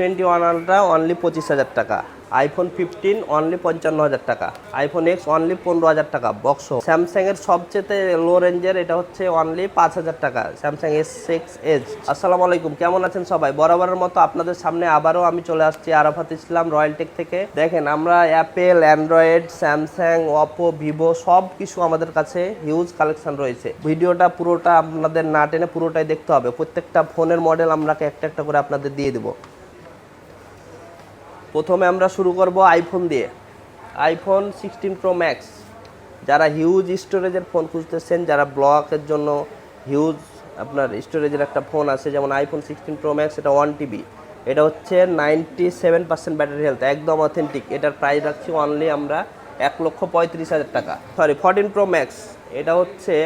Twenty one ultra only পঁচিশ হাজার টাকা। আইফোন ফিফটিন অনলি পঞ্চান্ন হাজার টাকা। আইফোন এক্স অনলি পনেরো হাজার টাকা। বক্স স্যামসাং এর সবচেয়ে লো রেঞ্জের এটা হচ্ছে অনলি পাঁচ হাজার টাকা। স্যামসাং এস সিক্স এজ আসসালামু আলাইকুম, কেমন আছেন সবাই? বরাবরের মতো আপনাদের সামনে আবারও আমি চলে আসছি আরাফাত ইসলাম রয়্যাল টেক থেকে। দেখেন, আমরা Apple Android Samsung Oppo Vivo সব কিছু আমাদের কাছে হিউজ কালেকশন রয়েছে। ভিডিওটা পুরোটা আপনাদের না টেনে পুরোটাই দেখতে হবে। প্রত্যেকটা ফোনের মডেল আমরা একটা একটা করে আপনাদের দিয়ে দেবো। প্রথমে আমরা শুরু করব আইফোন দিয়ে। আইফোন সিক্সটিন প্রো ম্যাক্স যারা হিউজ স্টোরেজের ফোন খুঁজতেছেন, যারা ব্লকের জন্য হিউজ আপনার স্টোরেজের একটা ফোন আছে, যেমন আইফোন সিক্সটিন প্রো ম্যাক্স এটা ওয়ান টিবি এটা হচ্ছে ninety seven percent battery health একদম অথেন্টিক এটার প্রাইস রাখছি অনলি আমরা এক লক্ষ পঁয়ত্রিশ হাজার টাকা। সরি ফোরটিন প্রো ম্যাক্স এটা হচ্ছে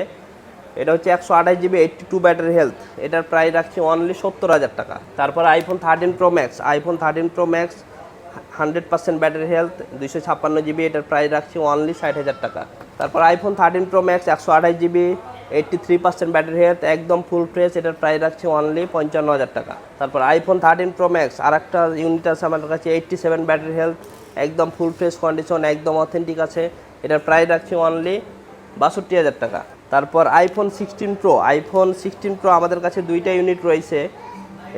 এটা হচ্ছে একশো আঠাশ GB eighty two battery health এটার প্রাইস রাখছি অনলি সত্তর হাজার টাকা। তারপর iPhone thirteen pro max iPhone thirteen pro max hundred percent battery health, দুইশো ছাপ্পান্ন জিবি, এটার প্রাইস রাখছি অনলি ষাট হাজার টাকা। তারপর আইফোন থার্টিন প্রো ম্যাক্স একশো আঠাশ GB eighty three percent battery health, একদম ফুল ফ্রেশ এটার প্রাইস রাখছি অনলি পঞ্চান্ন হাজার টাকা। তারপর আইফোন থার্টিন প্রো ম্যাক্স আর একটা ইউনিট আছে আমার কাছে এইটটি সেভেন ব্যাটারি হেলথ, একদম ফুল ফ্রেশ কন্ডিশন একদম অথেন্টিক আছে, এটার প্রাইস রাখছি অনলি বাষট্টি হাজার টাকা। তারপর iPhone sixteen pro iPhone sixteen pro আমাদের কাছে দুইটা ইউনিট রয়েছে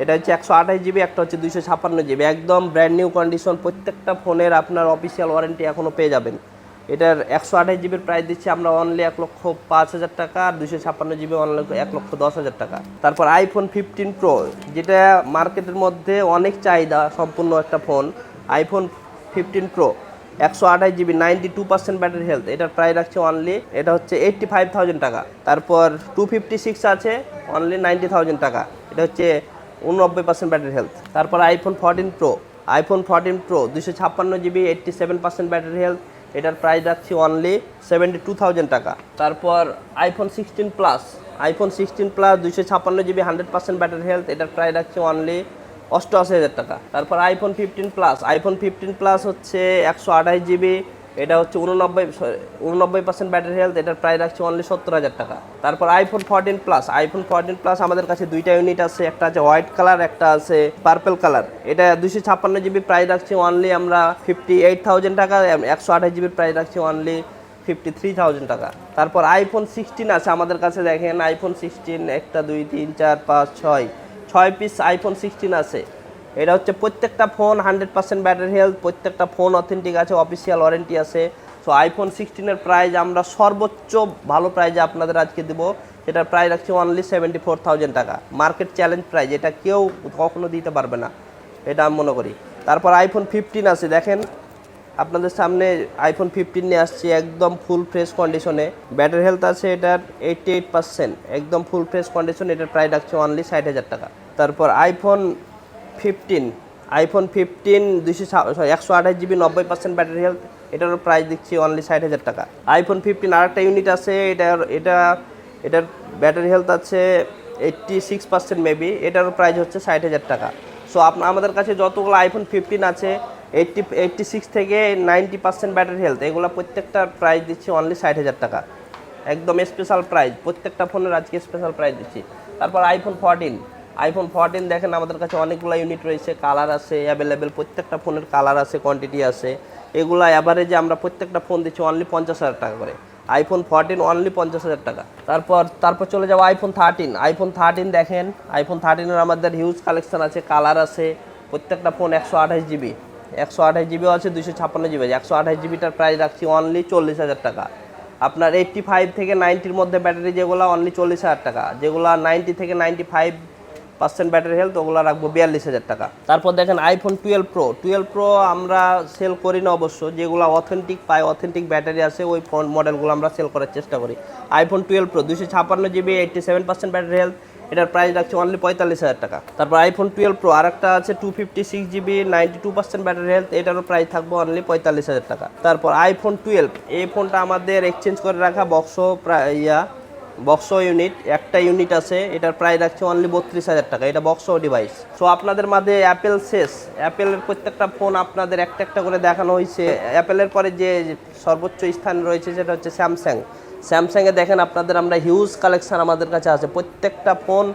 এটা হচ্ছে একশো আঠাশ জিবি, একটা হচ্ছে দুইশো ছাপ্পান্ন জিবি। একদম ব্র্যান্ড নিউ কন্ডিশন প্রত্যেকটা ফোনের আপনার অফিসিয়াল ওয়ারেন্টি এখনও পেয়ে যাবেন। এটার একশো আঠাশ জিবির প্রাইস দিচ্ছি আমরা অনলি এক লক্ষ পাঁচ হাজার টাকা, আর দুইশো ছাপ্পান্ন জিবি অনলি এক লক্ষ দশ হাজার টাকা। তারপর আইফোন ফিফটিন প্রো যেটা মার্কেটের মধ্যে অনেক চাহিদা সম্পূর্ণ একটা ফোন আইফোন ফিফটিন প্রো একশো আঠাশ GB ninety two percent battery health এটার প্রাইস রাখছে অনলি এটা হচ্ছে এইট্টি ফাইভ থাউজেন্ড টাকা। তারপর টু ফিফটি সিক্স আছে অনলি নাইনটি থাউজেন্ড টাকা। এটা হচ্ছে উননব্বই পার্সেন্ট ব্যাটারি হেলথ তারপর iPhone fourteen pro iPhone fourteen pro দুশো ছাপ্পান্ন GB eighty seven percent battery health এটার প্রাইস রাখছি অনলি সেভেন্টি টু থাউজেন্ড টাকা। তারপর iPhone sixteen plus iPhone sixteen plus দুশো ছাপ্পান্ন GB hundred percent battery health এটার প্রাইস রাখছি অনলি অষ্টআশি হাজার টাকা। তারপর iPhone fifteen plus iPhone fifteen plus হচ্ছে একশো আঠাশ জিবি এটা হচ্ছে উননব্বই উননব্বই পার্সেন্ট ব্যাটারি হেলথ এটার প্রাইস রাখছে অনলি সত্তর হাজার টাকা। তারপর iPhone fourteen plus iPhone fourteen plus আমাদের কাছে দুইটা ইউনিট আছে, একটা আছে হোয়াইট কালার একটা আছে পার্পেল কালার এটা দুশো ছাপ্পান্ন জিবি প্রাইস রাখছি অনলি আমরা ফিফটি এইট থাউজেন্ড টাকা, একশো আঠাশ জিবির প্রাইস রাখছি অনলি ফিফটি থ্রি থাউজেন্ড টাকা। তারপর আইফোন সিক্সটিন আছে আমাদের কাছে, দেখেন আইফোন সিক্সটিন একটা, দুই, তিন, চার, পাঁচ, ছয় ছয় পিস আইফোন সিক্সটিন আছে। এটা হচ্ছে প্রত্যেকটা phone hundred percent battery health, প্রত্যেকটা ফোন অথেন্টিক আছে অফিসিয়াল ওয়ারেন্টি আছে। সো আইফোন সিক্সটিনের প্রাইস আমরা সর্বোচ্চ ভালো প্রাইজে আপনাদের আজকে দেবো। এটার প্রাইস রাখছি অনলি সেভেন্টি ফোর থাউজেন্ড টাকা। মার্কেট চ্যালেঞ্জ প্রাইস এটা কেউ কখনো দিতে পারবে না। এটা আমি মনে করি। তারপর আইফোন ফিফটিন আছে, দেখেন। আপনাদের সামনে আইফোন ফিফটিন নিয়ে আসছি, একদম ফুল ফ্রেশ কন্ডিশনে ব্যাটারি হেলথ আছে এটার এইটটি এইট পার্সেন্ট একদম ফুল ফ্রেশ কন্ডিশন এটার প্রাইস রাখছে অনলি ষাট হাজার টাকা। তারপর আইফোন ফিফটিন আইফোন ফিফটিন দুশো একশো আঠাশ জিবি, নব্বই পার্সেন্ট ব্যাটারি হেলথ এটারও প্রাইস দিচ্ছি অনলি ষাট হাজার টাকা। আইফোন ফিফটিন আর একটা ইউনিট আছে, এটার, এটা, এটার ব্যাটারি হেলথ আছে এইট্টি সিক্স পার্সেন্ট মেবি এটারও প্রাইস হচ্ছে ষাট হাজার টাকা। সো আপনার আমাদের কাছে যতগুলো আইফোন ফিফটিন আছে এইট্টি এইট্টি সিক্স থেকে নাইনটি পার্সেন্ট ব্যাটারি হেলথ এগুলো প্রত্যেকটার প্রাইস দিচ্ছি অনলি ষাট হাজার টাকা। একদম স্পেশাল প্রাইস প্রত্যেকটা ফোনের আজকে স্পেশাল প্রাইস দিচ্ছি। তারপর আইফোন ফোরটিন আইফোন ফোরটিন দেখেন, আমাদের কাছে অনেকগুলো ইউনিট রয়েছে কালার আছে অ্যাভেলেবেল প্রত্যেকটা ফোনের কালার আছে কোয়ান্টিটি আছে। এগুলো অ্যাভারেজে আমরা প্রত্যেকটা ফোন দিচ্ছি অনলি পঞ্চাশ হাজার টাকা করে। আইফোন ফোরটিন অনলি পঞ্চাশ হাজার টাকা। তারপর তারপর চলে যাব আইফোন থার্টিন আইফোন থার্টিন দেখেন আইফোন থার্টিনের আমাদের হিউজ কালেকশান আছে কালার আছে, প্রত্যেকটা ফোন একশো আঠাশ জিবি একশো আঠাশ জিবিও আছে দুশো ছাপ্পান্ন জিবি একশো আঠাশ জিবিটার প্রাইস রাখছি অনলি চল্লিশ হাজার টাকা। আপনার এইট্টি ফাইভ থেকে নাইনটির মধ্যে ব্যাটারি যেগুলো অনলি চল্লিশ হাজার টাকা। যেগুলো নাইনটি থেকে ninety five percent battery health ওগুলো রাখব বিয়াল্লিশ হাজার টাকা। তারপর দেখেন iPhone twelve pro twelve pro আমরা সেল করি না অবশ্য, যেগুলো অথেন্টিক পাই অথেন্টিক ব্যাটারি আছে, ওই ফোন মডেলগুলো আমরা সেল করার চেষ্টা করি। আইফোন টুয়েলভ প্রো দুশো ছাপ্পান্ন GB eighty seven percent battery health এটার প্রাইস রাখছে অনলি পঁয়তাল্লিশ হাজার টাকা। তারপর আইফোন টুয়েলভ প্রো আর একটা আছে two fifty six GB ninety two percent battery health এটারও প্রাইস থাকব অনলি পঁয়তাল্লিশ হাজার টাকা। তারপর আইফোন টুয়েলভ এই ফোনটা আমাদের এক্সচেঞ্জ করে রাখা বক্স প্রায়, ইয়া বক্স ইউনিট একটা ইউনিট আছে, এটার প্রায় রাখছে অনলি বত্রিশ হাজার টাকা, এটা বক্স ডিভাইস সো আপনাদের মাঝে অ্যাপেল শেষ। অ্যাপেলের প্রত্যেকটা ফোন আপনাদের একটা একটা করে দেখানো হয়েছে। অ্যাপেলের পরে যে সর্বোচ্চ স্থান রয়েছে, সেটা হচ্ছে স্যামসাং স্যামসাংয়ে দেখেন, আপনাদের আমরা হিউজ কালেকশন আমাদের কাছে আছে। প্রত্যেকটা ফোন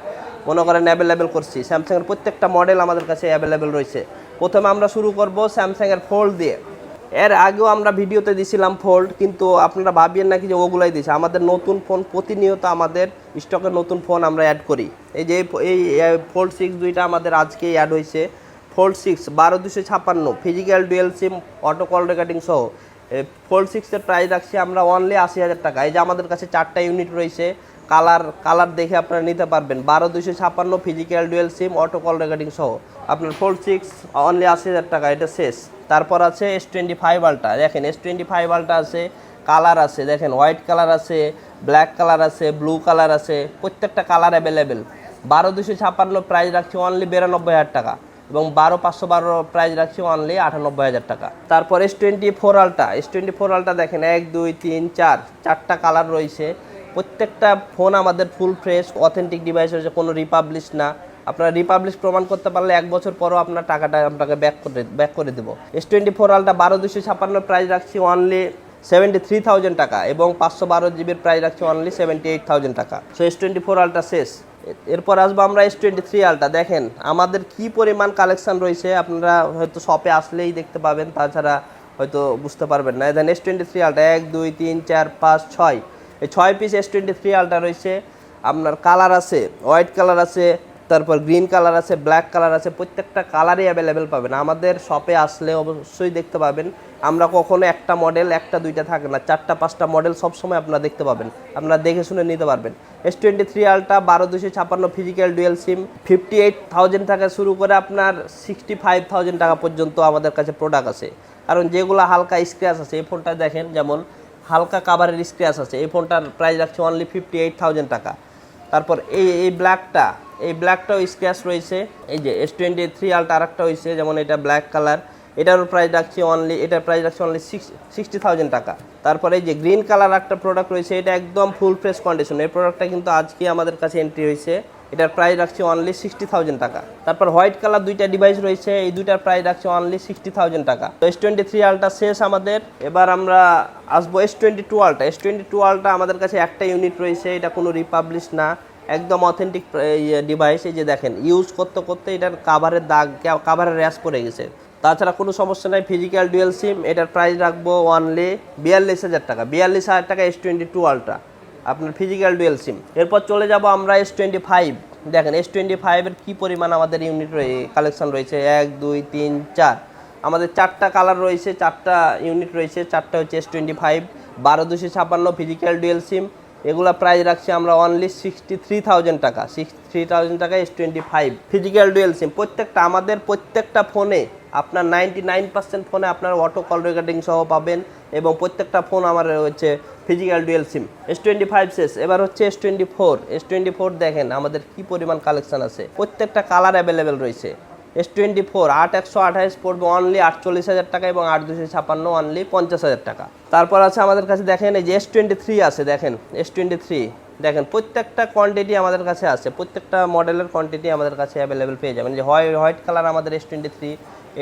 মনে করেন অ্যাভেলেবেল করছি। স্যামসাংয়ের প্রত্যেকটা মডেল আমাদের কাছে অ্যাভেলেবেল রয়েছে। প্রথমে আমরা শুরু করব স্যামসাংয়ের ফোল্ড দিয়ে। এর আগেও আমরা ভিডিওতে দিছিলাম ফোল্ড কিন্তু আপনারা ভাবিয়েন নাকি যে ওগুলাই দিছে। আমাদের নতুন ফোন প্রতিনিয়ত আমাদের স্টকে নতুন ফোন আমরা অ্যাড করি। এই যে এই ফোল্ড সিক্স দুইটা আমাদের আজকেই অ্যাড হয়েছে ফোল্ড সিক্স বারো দুশো ছাপ্পান্ন physical dual sim auto call recording সহ। ফোল্ড সিক্সের প্রাইস রাখছি আমরা অনলি আশি হাজার টাকা। এই যে আমাদের কাছে চারটা ইউনিট রয়েছে কালার কালার দেখে আপনারা নিতে পারবেন। বারো দুশো ছাপ্পান্ন physical dual sim auto call recording সহ। আপনার ফোল্ড সিক্স অনলি আশি হাজার টাকা, এটা শেষ। তারপর আছে এস টোয়েন্টি ফাইভ আলটা দেখেন এস টোয়েন্টি ফাইভ আলটা আছে, কালার আছে, দেখেন, হোয়াইট কালার আছে, ব্ল্যাক কালার আছে, ব্লু কালার আছে, প্রত্যেকটা কালার অ্যাভেলেবেল বারো দুশো ছাপ্পান্ন প্রাইস রাখছি অনলি বিরানব্বই হাজার টাকা এবং বারো পাঁচশো বারো প্রাইস রাখছি অনলি আটানব্বই হাজার টাকা। তারপর S twenty four ultra S twenty four ultra দেখেন, এক, দুই, তিন, চার, চারটা কালার রয়েছে। প্রত্যেকটা ফোন আমাদের ফুল ফ্রেশ অথেন্টিক ডিভাইস রয়েছে, কোনো রিপাবলিশ না। আপনারা রিপাবলিশ প্রমাণ করতে পারলে এক বছর পরও আপনার টাকাটা আপনাকে ব্যাক করে ব্যাক করে দেবো। এস টোয়েন্টি ফোর আলটা বারো দুশো ছাপান্ন প্রাইস রাখছি অনলি সেভেন্টি থ্রি থাউজেন্ড টাকা এবং পাঁচশো বারো জিবির প্রাইস রাখছি অনলি সেভেন্টি এইট থাউজেন্ড টাকা। So S twenty four ultra শেষ। এরপর আসব আমরা এস টোয়েন্টি থ্রি আলটা। দেখেন, আমাদের কি পরিমাণ কালেকশন রয়েছে আপনারা হয়তো শপে আসলেই দেখতে পাবেন, তাছাড়া হয়তো বুঝতে পারবেন না। দেন এস টোয়েন্টি থ্রি আলটা, এক, দুই, তিন, চার, পাঁচ, ছয়। এই ছয় পিস এস টোয়েন্টি থ্রি আলটা রয়েছে। আপনার কালার আছে হোয়াইট কালার আছে তারপর গ্রিন কালার আছে ব্ল্যাক কালার আছে, প্রত্যেকটা কালারই অ্যাভেলেবেল পাবেন। আমাদের শপে আসলে অবশ্যই দেখতে পাবেন। আমরা কখনো একটা মডেল একটা, দুইটা থাকে না। চারটা, পাঁচটা মডেল সবসময় আপনারা দেখতে পাবেন। আপনারা দেখে শুনে নিতে পারবেন। এস টোয়েন্টি থ্রি আলটা বারো দুশো ছাপ্পান্ন physical dual sim fifty eight thousand টাকা শুরু করে আপনার সিক্সটি ফাইভ থাউজেন্ড টাকা পর্যন্ত আমাদের কাছে প্রোডাক্ট আছে। কারণ যেগুলো হালকা স্ক্র্যাচ আছে, এই ফোনটা দেখেন যেমন হালকা কাভারের স্ক্র্যাচ আছে। এই ফোনটার প্রাইস রাখছে অনলি ফিফটি এইট থাউজেন্ড টাকা। তারপর এই এই ব্ল্যাকটা এই ব্ল্যাকটাও স্ক্র্যাচ রয়েছে। এই যে এস টোয়েন্টি থ্রি আলটা আরেকটা হয়েছে, যেমন এটা ব্ল্যাক কালার এটারও প্রাইস রাখছি অনলি এটার প্রাইস রাখছি অনলি সিক্স সিক্সটি থাউজেন্ড টাকা। তারপরে এই যে গ্রিন কালার একটা প্রোডাক্ট রয়েছে, এটা একদম ফুল ফ্রেশ কন্ডিশন এই প্রোডাক্টটা কিন্তু আজকে আমাদের কাছে এন্ট্রি হয়েছে। এটার প্রাইস রাখছি অনলি সিক্সটি থাউজেন্ড টাকা। তারপর হোয়াইট কালার দুইটা ডিভাইস রয়েছে, এই দুইটার প্রাইস রাখছি অনলি সিক্সটি থাউজেন্ড টাকা। তো এস টোয়েন্টি থ্রি আলটা শেষ আমাদের। এবার আমরা আসব S twenty two ultra S twenty two ultra আমাদের কাছে একটা ইউনিট রয়েছে, এটা কোনো রিপাবলিশ না। একদম অথেন্টিক ডিভাইস এই যে দেখেন ইউজ করতে করতে এটার কাভারের দাগ কাভারের র্যাশ পড়ে গেছে। তাছাড়া কোনো সমস্যা নাই ফিজিক্যাল ডুয়েল সিম এটার প্রাইস রাখব অনলি বিয়াল্লিশ হাজার টাকা। বিয়াল্লিশ হাজার টাকা এস টোয়েন্টি টু আলট্রা আপনার ফিজিক্যাল ডুয়েল সিম এরপর চলে যাব আমরা এস টোয়েন্টি ফাইভ দেখেন এস টোয়েন্টি ফাইভের কী পরিমাণ আমাদের ইউনিট রয়ে কালেকশন রয়েছে? এক, দুই, তিন, চার। আমাদের চারটা কালার রয়েছে, চারটা ইউনিট রয়েছে, চারটা হচ্ছে এস টোয়েন্টি ফাইভ বারো, দুশো ছাপ্পান্ন ফিজিক্যাল ডুয়েল সিম এগুলো প্রাইস রাখছি আমরা অনলি সিক্সটি থ্রি থাউজেন্ড টাকা। সিক্সটি থ্রি থাউজেন্ড টাকা S twenty five physical dual sim প্রত্যেকটা, আমাদের প্রত্যেকটা ফোনে আপনার নাইনটি নাইন পার্সেন্ট ফোনে আপনার অটো কল রেকর্ডিং সহ পাবেন। এবং প্রত্যেকটা ফোন আমার হচ্ছে physical dual sim S twenty five শেষ এবার হচ্ছে S twenty four S twenty four দেখেন আমাদের কি পরিমাণ কালেকশন আছে। প্রত্যেকটা কালার অ্যাভেলেবেল রয়েছে। এস টোয়েন্টি ফোর আট একশো আঠাইশ পড়বে অনলি আটচল্লিশ হাজার টাকা এবং আট দুশো ছাপান্ন অনলি পঞ্চাশ হাজার টাকা। তারপর আছে আমাদের কাছে দেখেন এই যে এস টোয়েন্টি থ্রি আছে, দেখেন এস টোয়েন্টি থ্রি দেখেন প্রত্যেকটা কোয়ান্টিটি আমাদের কাছে আছে, প্রত্যেকটা মডেলের কোয়ান্টিটি আমাদের কাছে অ্যাভেলেবেল পেয়ে যাবেন। যে হয় হোয়াইট কালার আমাদের এস টোয়েন্টি থ্রি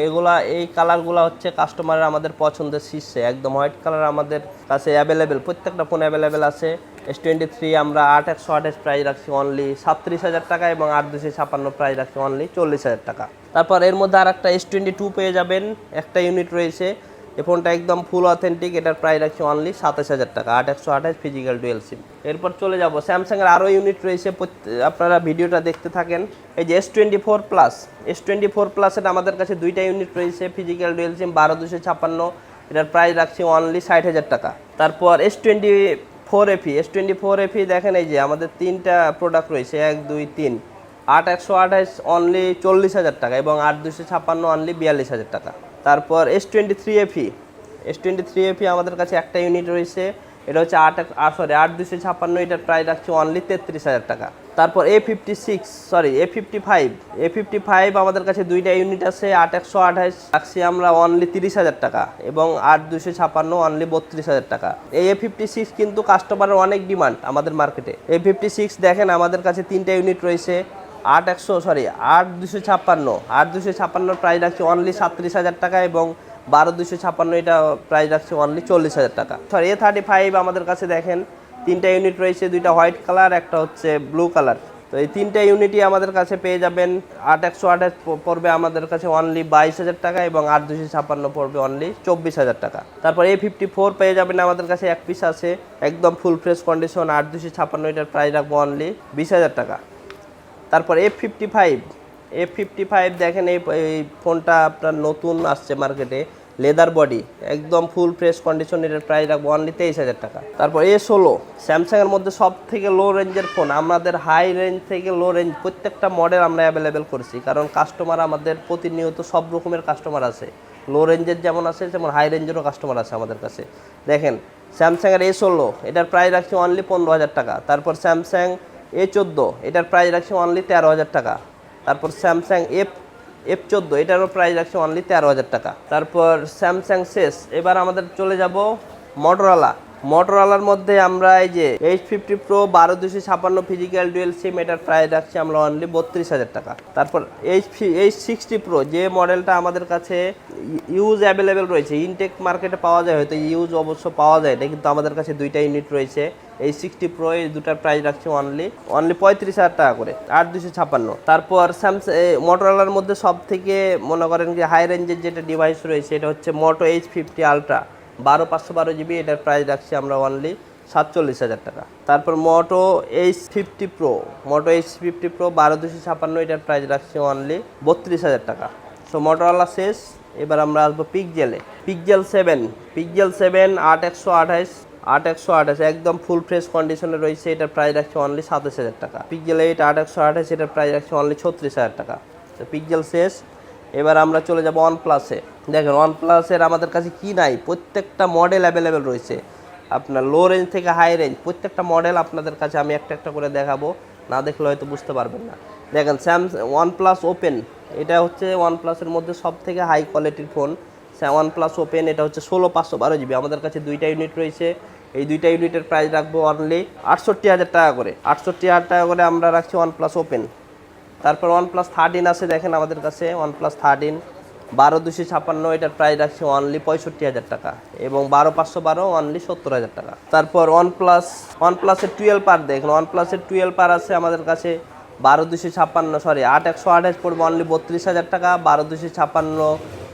এগুলা, এই কালারগুলো হচ্ছে কাস্টমারের আমাদের পছন্দের শীর্ষে। একদম হোয়াইট কালার আমাদের কাছে অ্যাভেলেবেল প্রত্যেকটা ফোন অ্যাভেলেবেল আছে। এস টোয়েন্টি থ্রি আমরা আট, একশো আঠাশ প্রাইস রাখছি অনলি সাতত্রিশ হাজার টাকা এবং আট দুশো ছাপান্ন প্রাইস রাখছি অনলি চল্লিশ হাজার টাকা। তারপর এর মধ্যে আর একটা এস টোয়েন্টি টু পেয়ে যাবেন, একটা ইউনিট রয়েছে। এই ফোনটা একদম ফুল অথেন্টিক এটার প্রাইস রাখছি অনলি সাতাশ হাজার টাকা। আট একশো আঠাশ ফিজিক্যাল ডুয়েল সিম এরপর চলে যাব স্যামসাংয়ের আরও ইউনিট রয়েছে আপনারা ভিডিওটা দেখতে থাকেন। এই যে S twenty four plus S twenty four প্লাসের আমাদের কাছে দুইটা ইউনিট রয়েছে ফিজিক্যাল ডুয়েল সিম বারো দুশো ছাপ্পান্ন এটার প্রাইস রাখছি অনলি ষাট হাজার টাকা। তারপর S twenty four FE S twenty four FE দেখেন এই যে আমাদের তিনটা প্রোডাক্ট রয়েছে, এক, দুই, তিন। আট একশো আঠাশ অনলি চল্লিশ হাজার টাকা এবং আট দুশো ছাপ্পান্ন অনলি বিয়াল্লিশ হাজার টাকা। তারপর S twenty three FE S twenty three FE আমাদের কাছে একটা ইউনিট রয়েছে, এটা হচ্ছে আট সরি আট দুশো ছাপ্পান্ন, এটার প্রাইস রাখছে অনলি তেত্রিশ হাজার টাকা। তারপর A fifty six sorry A fifty five A fifty five আমাদের কাছে দুইটা ইউনিট আছে, আট একশো আঠাশ, রাখছি আমরা অনলি তিরিশ হাজার টাকা এবং আট দুশো ছাপ্পান্ন অনলি বত্রিশ হাজার টাকা। এই এ ফিফটি সিক্স কিন্তু কাস্টমারের অনেক ডিমান্ড আমাদের মার্কেটে এ ফিফটি সিক্স দেখেন আমাদের কাছে তিনটা ইউনিট রয়েছে আট একশো সরি আট দুশো ছাপ্পান্ন। আট দুশো ছাপ্পান্নর প্রাইস রাখছি অনলি সাতত্রিশ হাজার টাকা এবং বারো দুশো ছাপ্পান্ন এটা প্রাইস রাখছি অনলি চল্লিশ হাজার টাকা। সরি এ থার্টি ফাইভ আমাদের কাছে দেখেন, তিনটা ইউনিট রয়েছে, দুইটা হোয়াইট কালার একটা হচ্ছে ব্লু কালার তো এই তিনটা ইউনিটই আমাদের কাছে পেয়ে যাবেন, আট একশো আঠাশ পড়বে আমাদের কাছে অনলি বাইশ হাজার টাকা এবং আট দুশো ছাপ্পান্ন পড়বে অনলি চব্বিশ হাজার টাকা। তারপর এ ফিফটি ফোর পেয়ে যাবেন, আমাদের কাছে এক পিস আছে, একদম ফুল ফ্রেশ কন্ডিশন আট দুশো ছাপ্পান্ন এটার প্রাইস রাখব অনলি বিশ হাজার টাকা। তারপর F fifty five F fifty five দেখেন এই এই ফোনটা আপনার নতুন আসছে মার্কেটে লেদার বডি একদম ফুল ফ্রেশ কন্ডিশন এটার প্রাইস রাখব অনলি তেইশ হাজার টাকা। তারপর এ ষোলো স্যামসাংয়ের মধ্যে সব থেকে লো রেঞ্জের ফোন আমাদের হাই রেঞ্জ থেকে লো রেঞ্জ প্রত্যেকটা মডেল আমরা অ্যাভেলেবেল করছি, কারণ কাস্টমার আমাদের প্রতিনিয়ত সব রকমের কাস্টমার আছে। লো রেঞ্জের যেমন আছে, যেমন হাই রেঞ্জেরও কাস্টমার আছে আমাদের কাছে। দেখেন স্যামসাংয়ের এ ষোলো, এটার প্রাইস রাখছি অনলি পনেরো হাজার টাকা। তারপর স্যামসাং এ চোদ্দ, এটার প্রাইস রাখছে অনলি তেরো হাজার টাকা। তারপর স্যামসাং এফ এফ চোদ্দ, এটারও প্রাইস রাখছে অনলি তেরো হাজার টাকা। তারপর স্যামসাং শেষ এবার আমাদের চলে যাব মটোরোলা মটোরোলার মধ্যে আমরা এই যে এইচ ফিফটি প্রো বারো দুশো ছাপান্ন ফিজিক্যাল ডুয়েল সিম এটার প্রাইস রাখছি আমরা অনলি বত্রিশ হাজার টাকা। তারপর এইচ এইচ সিক্সটি প্রো যে মডেলটা আমাদের কাছে ইউজ অ্যাভেলেবেল রয়েছে ইনটেক মার্কেটে পাওয়া যায়, হয়তো ইউজ অবশ্য পাওয়া যায় না কিন্তু আমাদের কাছে দুইটা ইউনিট রয়েছে। এই সিক্সটি প্রো এই দুটার প্রাইস রাখছি অনলি অনলি পঁয়ত্রিশ হাজার টাকা করে, আট দুশো ছাপ্পান্ন তারপর স্যামসাং মোটরোলার মধ্যে সব থেকে মনে করেন যে হাই রেঞ্জের যেটা ডিভাইস রয়েছে, এটা হচ্ছে মোটো এইচ ফিফটি আলট্রা বারো পাঁচশো বারো জিবি, এটার প্রাইস রাখছি আমরা অনলি সাতচল্লিশ হাজার টাকা। তারপর Moto H fifty pro Moto H fifty pro বারো দুশো ছাপ্পান্ন, এটার প্রাইস রাখছি অনলি বত্রিশ হাজার টাকা। সো মোটোওয়ালা শেষ, এবার আমরা আসব পিকজেলে পিকজেল সেভেন পিকজেল সেভেন আট একশো আঠাইশ আট একশো আঠাশ, একদম ফুল ফ্রেশ কন্ডিশনে রয়েছে, এটার প্রাইস রাখছে অনলি সাতাশ হাজার টাকা। পিকজেল এইট আট একশো আঠাশ, এটার প্রাইস রাখছে অনলি ছত্রিশ হাজার টাকা। তো পিকজেল শেষ এবার আমরা চলে যাব ওয়ান প্লাসে দেখেন ওয়ান প্লাসের আমাদের কাছে কি নাই? প্রত্যেকটা মডেল অ্যাভেলেবেল রয়েছে। আপনার লো রেঞ্জ থেকে হাই রেঞ্জ প্রত্যেকটা মডেল আপনাদের কাছে আমি একটা একটা করে দেখাবো। না দেখলে হয়তো বুঝতে পারবেন না। দেখেন স্যাম ওয়ান প্লাস ওপেন এটা হচ্ছে ওয়ান প্লাসের মধ্যে সব থেকে হাই কোয়ালিটির ফোন ওয়ান প্লাস ওপেন এটা হচ্ছে ষোলো পাঁচশো বারো জিবি আমাদের কাছে দুইটা ইউনিট রয়েছে। এই দুইটা ইউনিটের প্রাইস রাখব অনলি আটষট্টি হাজার টাকা করে। আটষট্টি হাজার টাকা করে আমরা রাখছি ওয়ান প্লাস ওপেন তারপর ওয়ান প্লাস থার্টিন আছে, দেখেন আমাদের কাছে ওয়ান প্লাস থার্টিন বারো দুশো ছাপ্পান্ন, এটার প্রাইস রাখছি অনলি পঁয়ষট্টি হাজার টাকা এবং বারো পাঁচশো বারো অনলি সত্তর হাজার টাকা। তারপর ওয়ান প্লাস ওয়ান প্লাসের টুয়েলভ পার, দেখেন ওয়ান প্লাসের টুয়েলভ পার আছে আমাদের কাছে বারো দুশো ছাপ্পান্ন সরি আট একশো আঠাশ পড়বে অনলি বত্রিশ হাজার টাকা, বারো দুশো ছাপ্পান্ন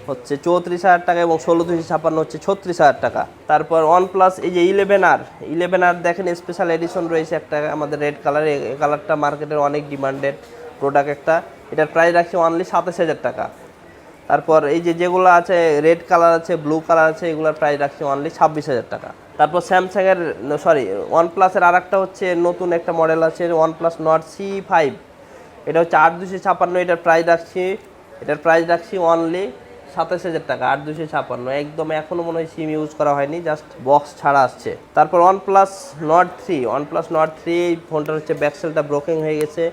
হচ্ছে চৌত্রিশ হাজার টাকা এবং ষোলো দুশো ছাপ্পান্ন হচ্ছে ছত্রিশ হাজার টাকা। তারপর ওয়ান প্লাস এই যে ইলেভেন আর ইলেভেন আর দেখেন স্পেশাল এডিশন রয়েছে একটা আমাদের রেড কালার এই কালারটা মার্কেটের অনেক ডিমান্ডেড প্রোডাক্ট একটা, এটার প্রাইস রাখছি অনলি সাতাশ হাজার টাকা। তারপর এই যে যেগুলো আছে রেড কালার আছে ব্লু কালার আছে, এগুলোর প্রাইস রাখছি অনলি ছাব্বিশ হাজার টাকা। তারপর স্যামসাংয়ের সরি ওয়ান প্লাসের আর একটা হচ্ছে নতুন একটা মডেল আছে OnePlus Nord C five এটা হচ্ছে আট দুশো ছাপান্ন, এটার প্রাইস রাখছি, এটার প্রাইস রাখছি অনলি সাতাশ হাজার টাকা আট দুশো ছাপান্ন। একদম এখনও মনে হয় সিম ইউজ করা হয়নি জাস্ট বক্স ছাড়া আসছে। তারপর OnePlus Nord three OnePlus Nord three ফোনটার হচ্ছে ব্যাকসেলটা ব্রোকিং হয়ে গেছে।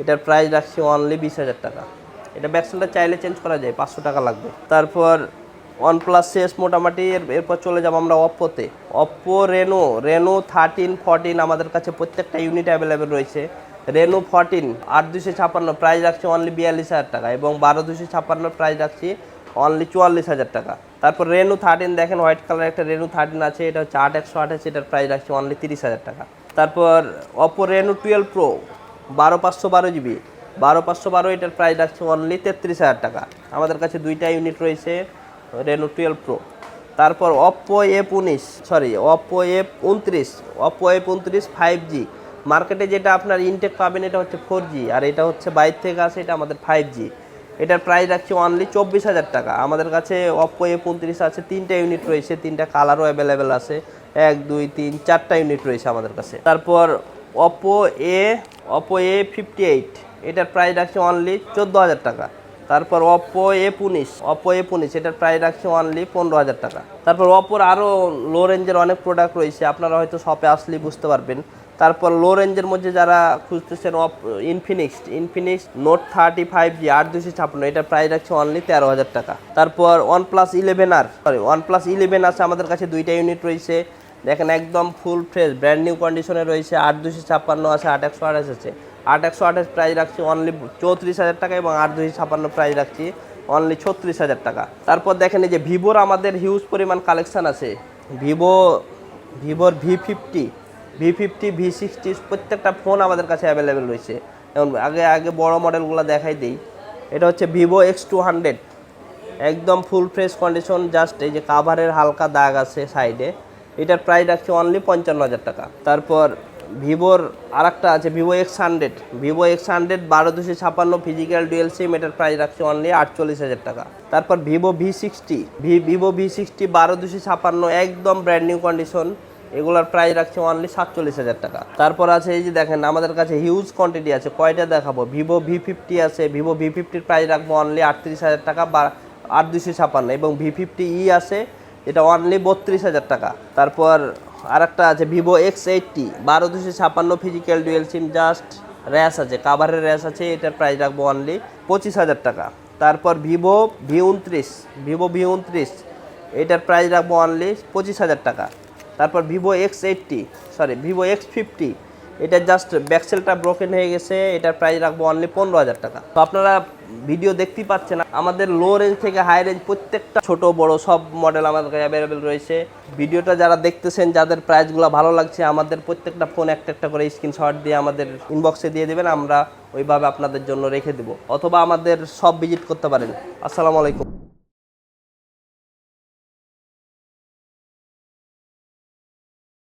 এটার প্রাইস রাখছি অনলি বিশ হাজার টাকা। এটা ব্যাকসেলটা চাইলে চেঞ্জ করা যায়, পাঁচশো টাকা লাগবে। তারপর ওয়ান প্লাস শেষ মোটামুটি এর, এরপর চলে যাব আমরা অপ্পোতে Oppo Reno Reno thirteen fourteen আমাদের কাছে প্রত্যেকটা ইউনিট অ্যাভেলেবেল রয়েছে। রেনো ফোরটিন আট দুশো ছাপ্পান্ন প্রাইস রাখছি অনলি বিয়াল্লিশ হাজার টাকা এবং বারো দুশো ছাপ্পান্ন প্রাইস রাখছি অনলি চুয়াল্লিশ হাজার টাকা। তারপর রেনু থার্টিন দেখেন হোয়াইট কালার একটা রেনু থার্টিন আছে, এটা হচ্ছে আট একশো আঠাশ, এটার প্রাইস রাখছি অনলি তিরিশ হাজার টাকা। তারপর অপো রেনু টুয়েলভ প্রো বারো পাঁচশো বারো জিবি। বারো পাঁচশো বারো, এটার প্রাইস রাখছে অনলি তেত্রিশ হাজার টাকা। আমাদের কাছে দুইটা ইউনিট রয়েছে রেনো টুয়েলভ প্রো তারপর অপ্পো এফ উনিশ সরি অপ্পো এফ উনত্রিশ অপো এফ উনত্রিশ ফাইভ জি মার্কেটে যেটা আপনার ইনটেক পাবেন, এটা হচ্ছে ফোর জি আর এটা হচ্ছে বাইর থেকে আসে, এটা আমাদের ফাইভ জি এটার প্রাইস রাখছি অনলি চব্বিশ হাজার টাকা। আমাদের কাছে অপো এফ উনত্রিশ আছে, তিনটা ইউনিট রয়েছে, তিনটা কালারও অ্যাভেলেবেল আছে। এক, দুই, তিন, চারটা ইউনিট রয়েছে আমাদের কাছে। তারপর Oppo A Oppo A fifty eight এটার প্রাইস রাখছি অনলি চোদ্দ হাজার টাকা। তারপর অপো এ উনিশ অপো এ উনিশ এটার প্রাইস রাখছি অনলি পনেরো হাজার টাকা। তারপর অপোর আরও লো রেঞ্জের অনেক প্রোডাক্ট রয়েছে, আপনারা হয়তো শপে আসলেই বুঝতে পারবেন। তারপর লো রেঞ্জের মধ্যে যারা খুঁজতেছেন অপ Infinix Infinix note thirty five G আট দুশো ছাপ্পান্ন, এটার প্রাইস রাখছে অনলি তেরো হাজার টাকা। তারপর OnePlus eleven R sorry OnePlus eleven আছে আমাদের কাছে, দুইটা ইউনিট রয়েছে। দেখেন একদম ফুল ফ্রেশ ব্র্যান্ড নিউ কন্ডিশনে রয়েছে আট দুশো ছাপ্পান্ন আছে, আট একশো আঠাশ আছে। আট একশো আঠাশ প্রাইস রাখছি অনলি চৌত্রিশ হাজার টাকা এবং আট দুশো ছাপ্পান্ন প্রাইস রাখছি অনলি ছত্রিশ হাজার টাকা। তারপর দেখেন এই যে ভিভোর আমাদের হিউজ পরিমাণ কালেকশান আছে। ভিভো, ভিভোর V fifty V fifty V sixty প্রত্যেকটা ফোন আমাদের কাছে অ্যাভেলেবেল রয়েছে। যেমন আগে আগে বড় মডেলগুলো দেখাই দিই। এটা হচ্ছে ভিভো এক্স টু হান্ড্রেড একদম ফুল ফ্রেশ কন্ডিশন জাস্ট এই যে কাভারের হালকা দাগ আছে সাইডে এটার প্রাইস রাখছে অনলি পঞ্চান্ন হাজার টাকা। তারপর ভিভোর আর আছে, Vivo X hundred Vivo X hundred বারো দুশো ছাপান্ন ফিজিক্যাল ডুয়েল সিম এটার প্রাইস রাখছে অনলি আটচল্লিশ হাজার টাকা। তারপর Vivo V sixty V, Vivo V sixty বারো দুশো ছাপান্ন, একদম ব্র্যান্ড নিউ কন্ডিশন এগুলোর প্রাইস রাখছে অনলি সাতচল্লিশ হাজার টাকা। তারপর আছে এই যে দেখেন, আমাদের কাছে হিউজ কোয়ান্টিটি আছে, কয়টা দেখাবো? ভিভো ভি ফিফটি আছে, ভিভো ভি ফিফটির প্রাইস রাখব অনলি আটত্রিশ হাজার টাকা বা আট দুশো ছাপান্ন, এবং ভি ফিফটি ই আছে এটা অনলি বত্রিশ হাজার টাকা। তারপর আরেকটা আছে ভিভো এক্স এইটটি বারো দুশো ছাপান্ন physical dual sim just rash আছে কাভারের র্যাশ আছে, এটার প্রাইস রাখব অনলি পঁচিশ হাজার টাকা। তারপর ভিভো ভি উনত্রিশ ভিভো ভি উনত্রিশ, এটার প্রাইস রাখব অনলি পঁচিশ হাজার টাকা। তারপর Vivo X eighty sorry Vivo X fifty এটা জাস্ট ব্যাকসেলটা ব্রোকেন হয়ে গেছে, এটার প্রাইস রাখব অনলি পনেরো হাজার টাকা। তো আপনারা ভিডিও দেখতে পাচ্ছেন, আমাদের লো রেঞ্জ থেকে হাই রেঞ্জ প্রত্যেকটা ছোট, বড় সব মডেল আমাদের কাছে অ্যাভেলেবেল রয়েছে। ভিডিওটা যারা দেখতেছেন, যাদের প্রাইসগুলো ভালো লাগছে, আমাদের প্রত্যেকটা ফোন একটা একটা করে স্ক্রিনশট দিয়ে আমাদের ইনবক্সে দিয়ে দেবেন, আমরা ওইভাবে আপনাদের জন্য রেখে দেব। অথবা আমাদের সব ভিজিট করতে পারেন। আসসালামু আলাইকুম।